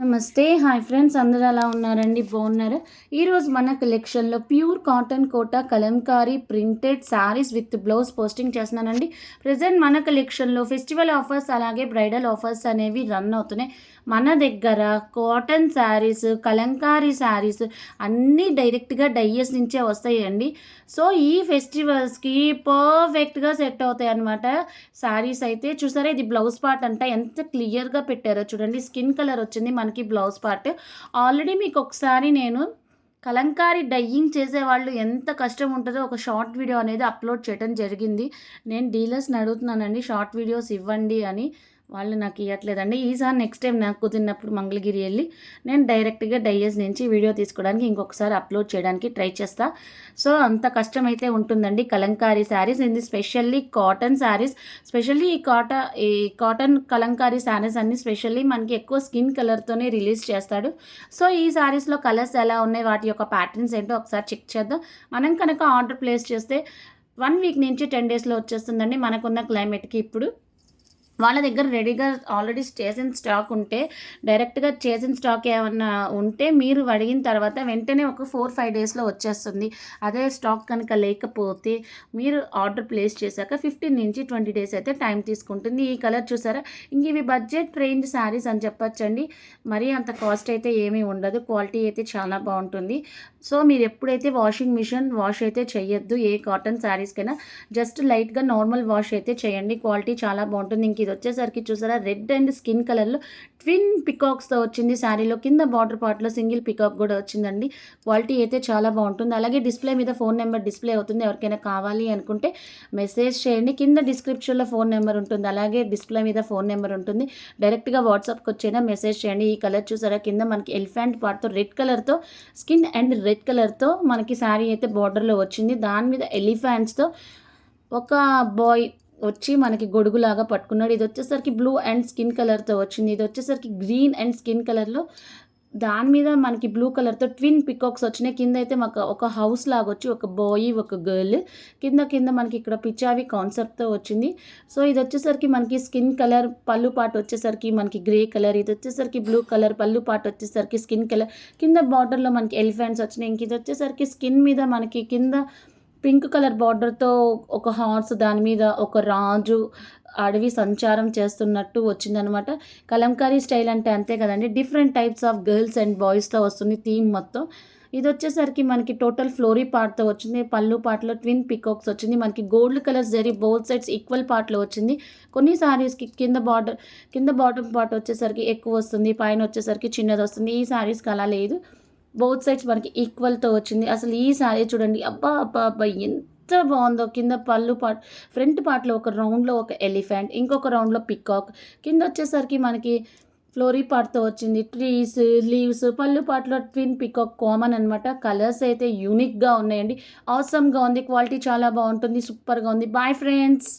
నమస్తే. Hi friends అందరూ ఎలా ఉన్నారండి? బాగున్నారు? ఈరోజు మన కలెక్షన్లో pure cotton Kota Kalamkari printed saris with blouse posting చేస్తున్నానండి. ప్రజెంట్ మన కలెక్షన్లో ఫెస్టివల్ ఆఫర్స్ అలాగే బ్రైడల్ ఆఫర్స్ అనేవి రన్ అవుతున్నాయి. మన దగ్గర కాటన్ శారీస్ కలంకారీ శారీస్ అన్నీ డైరెక్ట్గా డయ్యస్ నుంచే వస్తాయండి. సో ఈ ఫెస్టివల్స్కి పర్ఫెక్ట్గా సెట్ అవుతాయి అనమాట శారీస్ అయితే చూసారా ఇది బ్లౌజ్ పార్ట్ అంట ఎంత క్లియర్గా పెట్టారో చూడండి. స్కిన్ కలర్ వచ్చింది మన మనకి బ్లౌజ్ పార్ట్. ఆల్రెడీ మీకు ఒకసారి నేను కలంకారీ డయ్యింగ్ చేసేవాళ్ళు ఎంత కష్టం ఉంటుందో ఒక షార్ట్ వీడియో అనేది అప్లోడ్ చేయడం జరిగింది. నేను డీలర్స్ని అడుగుతున్నానండి షార్ట్ వీడియోస్ ఇవ్వండి అని. వాళ్ళు నాకు ఇవ్వట్లేదండి ఈసారి నెక్స్ట్ టైం నాకు కుదిరినప్పుడు మంగళగిరి వెళ్ళి నేను డైరెక్ట్గా డైయస్ నుంచి వీడియో తీసుకోవడానికి ఇంకొకసారి అప్లోడ్ చేయడానికి ట్రై చేస్తా. సో అంత కష్టమైతే ఉంటుందండి కలంకారీ శారీస్. ఇది స్పెషల్లీ కాటన్ శారీస్. స్పెషల్లీ ఈ కాటన్ ఈ కాటన్ కలంకారీ శారీస్ అన్ని స్పెషల్లీ మనకి ఎక్కువ స్కిన్ కలర్తోనే రిలీజ్ చేస్తాడు. సో ఈ శారీస్లో కలర్స్ ఎలా ఉన్నాయి? వాటి యొక్క ప్యాటర్న్స్ ఏంటో ఒకసారి చెక్ చేద్దాం. మనం కనుక ఆర్డర్ ప్లేస్ చేస్తే వన్ వీక్ నుంచి టెన్ డేస్లో వచ్చేస్తుందండి మనకున్న క్లైమేట్కి ఇప్పుడు. వాళ్ళ దగ్గర రెడీగా ఆల్రెడీ చేసిన స్టాక్ ఉంటే డైరెక్ట్గా చేసిన స్టాక్ ఏమన్నా ఉంటే మీరు అడిగిన తర్వాత వెంటనే ఒక ఫోర్ ఫైవ్ డేస్లో వచ్చేస్తుంది. అదే స్టాక్ కనుక లేకపోతే మీరు ఆర్డర్ ప్లేస్ చేశాక ఫిఫ్టీన్ నుంచి ట్వంటీ డేస్ అయితే టైం తీసుకుంటుంది. ఈ కలర్ చూసారా? ఇంక ఇవి బడ్జెట్ రేంజ్ శారీస్ అని చెప్పచ్చండి. మరీ అంత కాస్ట్ అయితే ఏమీ ఉండదు. క్వాలిటీ అయితే చాలా బాగుంటుంది. సో మీరు ఎప్పుడైతే వాషింగ్ మిషన్ వాష్ అయితే చేయొద్దు ఏ కాటన్ శారీస్కైనా జస్ట్ లైట్గా నార్మల్ వాష్ అయితే చేయండి. క్వాలిటీ చాలా బాగుంటుంది. ఇంక ఇది వచ్చేసరికి చూసారా? రెడ్ అండ్ స్కిన్ కలర్లో ట్విన్ పికాక్స్తో వచ్చింది శారీలో. కింద బార్డర్ పార్ట్లో సింగిల్ పికాక్ కూడా వచ్చిందండి. క్వాలిటీ అయితే చాలా బాగుంటుంది. అలాగే డిస్ప్లే మీద ఫోన్ నెంబర్ డిస్ప్లే అవుతుంది. ఎవరికైనా కావాలి అనుకుంటే మెసేజ్ చేయండి. కింద డిస్క్రిప్షన్లో ఫోన్ నెంబర్ ఉంటుంది. అలాగే డిస్ప్లే మీద ఫోన్ నెంబర్ ఉంటుంది. డైరెక్ట్గా వాట్సాప్కి వచ్చైనా మెసేజ్ చేయండి. ఈ కలర్ చూసారా? కింద మనకి ఎలిఫెంట్ పార్ట్తో రెడ్ కలర్తో స్కిన్ అండ్ రెడ్ కలర్తో మనకి శారీ అయితే బార్డర్లో వచ్చింది. దాని మీద ఎలిఫెంట్స్తో ఒక బాయ్ వచ్చి మనకి గొడుగులాగా పట్టుకున్నాడు. ఇది వచ్చేసరికి బ్లూ అండ్ స్కిన్ కలర్తో వచ్చింది. ఇది వచ్చేసరికి గ్రీన్ అండ్ స్కిన్ కలర్లో దాని మీద మనకి బ్లూ కలర్తో ట్విన్ పికాక్స్ వచ్చినాయి. కింద అయితే మాకు ఒక హౌస్ లాగా వచ్చి ఒక బాయ్ ఒక గర్ల్ కింద కింద మనకి ఇక్కడ పిచావి కాన్సెప్ట్తో వచ్చింది. సో ఇది వచ్చేసరికి మనకి స్కిన్ కలర్ పళ్ళు పాటు వచ్చేసరికి మనకి గ్రే కలర్ ఇది వచ్చేసరికి బ్లూ కలర్ పళ్ళు పాటు వచ్చేసరికి స్కిన్ కలర్ కింద బార్డర్లో మనకి ఎలిఫెంట్స్ వచ్చినాయి. ఇంక ఇది వచ్చేసరికి స్కిన్ మీద మనకి కింద పింక్ కలర్ బార్డర్తో ఒక హార్స్ దాని మీద ఒక రాజు అడవి సంచారం చేస్తున్నట్టు వచ్చిందనమాట కలంకారీ స్టైల్ అంటే అంతే కదండి. Different types of girls and బాయ్స్తో వస్తుంది థీమ్ మొత్తం. ఇది వచ్చేసరికి మనకి టోటల్ ఫ్లోరీ పార్ట్తో వచ్చింది. పళ్ళు పార్ట్లో ట్విన్ పికాక్స్ వచ్చింది. మనకి gold colours zari both sides equal పార్ట్లో వచ్చింది. కొన్ని సారీస్కి కింద బార్డర్ కింద బాటమ్ పార్ట్ వచ్చేసరికి ఎక్కువ వస్తుంది. పైన వచ్చేసరికి చిన్నది వస్తుంది. ఈ శారీస్కి అలా లేదు. బోత్ సైడ్స్ మనకి ఈక్వల్తో వచ్చింది. అసలు ఈ శారీ చూడండి. అబ్బా అబ్బా అబ్బా ఎంత బాగుందో. కింద పళ్ళు పార్ట్ ఫ్రంట్ పార్ట్లో ఒక రౌండ్లో ఒక ఎలిఫెంట్ ఇంకొక రౌండ్లో పికాక్ కింద వచ్చేసరికి మనకి ఫ్లోరీ పార్ట్తో వచ్చింది. ట్రీస్ లీవ్స్ పళ్ళు పాటలో ట్విన్ పికాక్ కామన్ అనమాట కలర్స్ అయితే యూనిక్గా ఉన్నాయండి. అవసరంగా ఉంది. క్వాలిటీ చాలా బాగుంటుంది. సూపర్గా ఉంది. Bye friends